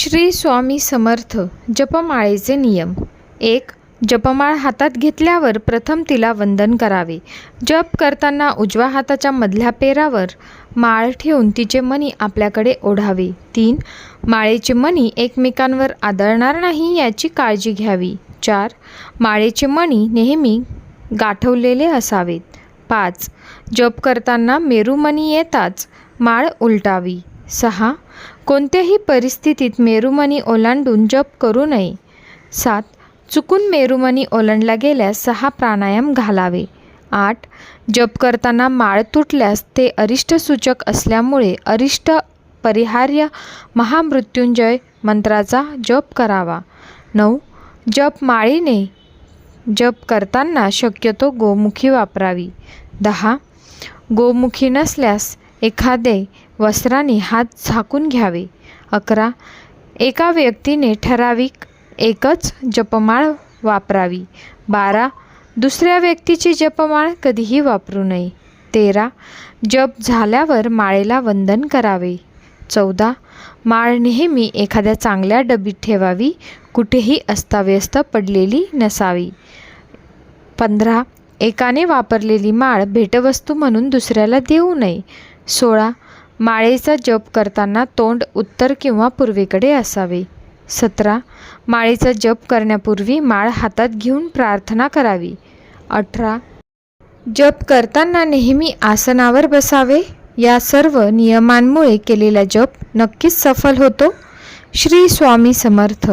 श्री स्वामी समर्थ जपमाळेचे नियम. एक जपमाळ हातात घेतल्यावर प्रथम तिला वंदन करावे. जप करताना उजव्या हाताच्या मधल्या पेरावर माळ ठेवून तिचे मणी आपल्याकडे ओढावे. तीन माळेचे मणी एकमेकांवर आदळणार नाही याची काळजी घ्यावी. चार माळेचे मणी नेहमी गाठवलेले असावेत. पाच जप करताना मेरुमणी येताच माळ उलटावी. सहा कोणत्याही परिस्थितीत मेरुमणी ओलांडून जप करू नये. सात चुकून मेरुमणी ओलांडला गेल्यास सहा प्राणायाम घालावे. आठ जप करताना माळ तुटल्यास ते अरिष्टसूचक असल्यामुळे अरिष्ट परिहार्य महामृत्युंजय मंत्राचा जप करावा. नऊ जप माळीने जप करताना शक्यतो गोमुखी वापरावी. दहा गोमुखी नसल्यास एखादे वस्त्राने हात झाकून घ्यावे. अकरा. एका व्यक्तीने ठराविक एकच जपमाळ वापरावी. बारा. दुसऱ्या व्यक्तीची जपमाळ कधीही वापरू नये. तेरा. जप झाल्यावर माळेला वंदन करावे. चौदा. माळ नेहमी एखाद्या चांगल्या डबीत ठेवावी. कुठेही अस्ताव्यस्त पडलेली नसावी. पंधरा. एकाने वापरलेली माळ भेटवस्तू म्हणून दुसऱ्याला देऊ नये. सोळा. माळेचा जप करताना तोंड उत्तर किंवा पूर्वेकडे असावे. सतरा. माळेचा जप करण्यापूर्वी माळ हातात घेऊन प्रार्थना करावी. अठरा. जप करताना नेहमी आसनावर बसावे. या सर्व नियमांमुळे केलेला जप नक्कीच सफल होतो. श्री स्वामी समर्थ.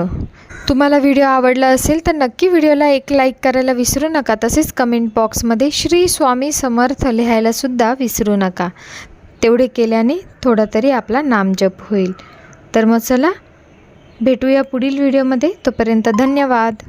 तुम्हाला व्हिडिओ आवडला असेल तर नक्की व्हिडिओला एक लाईक करायला विसरू नका. तसेच कमेंट बॉक्समध्ये श्री स्वामी समर्थ लिहायलासुद्धा विसरू नका. तेवढे केल्याने थोडा तरी आपला नामजप होईल. तर मग चला भेटूया पुढील व्हिडिओमध्ये तोपर्यंत धन्यवाद.